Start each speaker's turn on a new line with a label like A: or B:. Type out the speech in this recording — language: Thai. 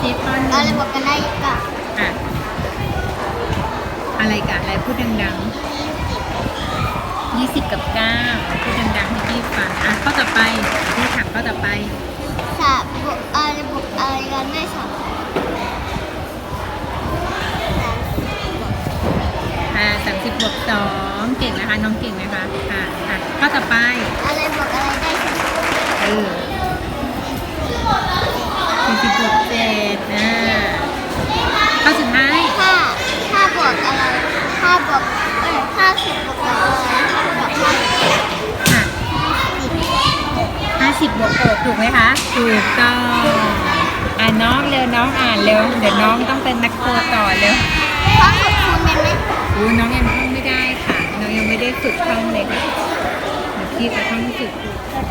A: ซิข้อห
B: อะไร
A: นึ่ง
B: บอกกันได้อีกอะ
A: อะอะไรกับอะไรพูดดังๆยี่สิบกับเก้าพูดดังๆให้พี่ฟังอะข้อต่อไปพี่ถามข้อต่อไป
B: สามบวกอะไรบวกอะไรกันได้สาม
A: อ่าสามสิบบวกสองเก่งนะคะน้องเก่งไหมคะค่ะอะข้อต่อไป
B: อะไรบวกอะไรได้สิบ
A: เออ สิบวก6ถูกไหมคะถูกต้องอ่านน้องเร็วน้องอ่านเร็วเดี๋ยวน้องต้องเป็นนักโทต่อเร็ว
B: ขอฝึกคุณได้ไหม
A: อู้น้องยังท่องไม่ได้ค่ะ น้องยังไม่ได้ฝึกท่องเลยค่ะเดี๋ยวพี่จะท่องฝึก
B: กระ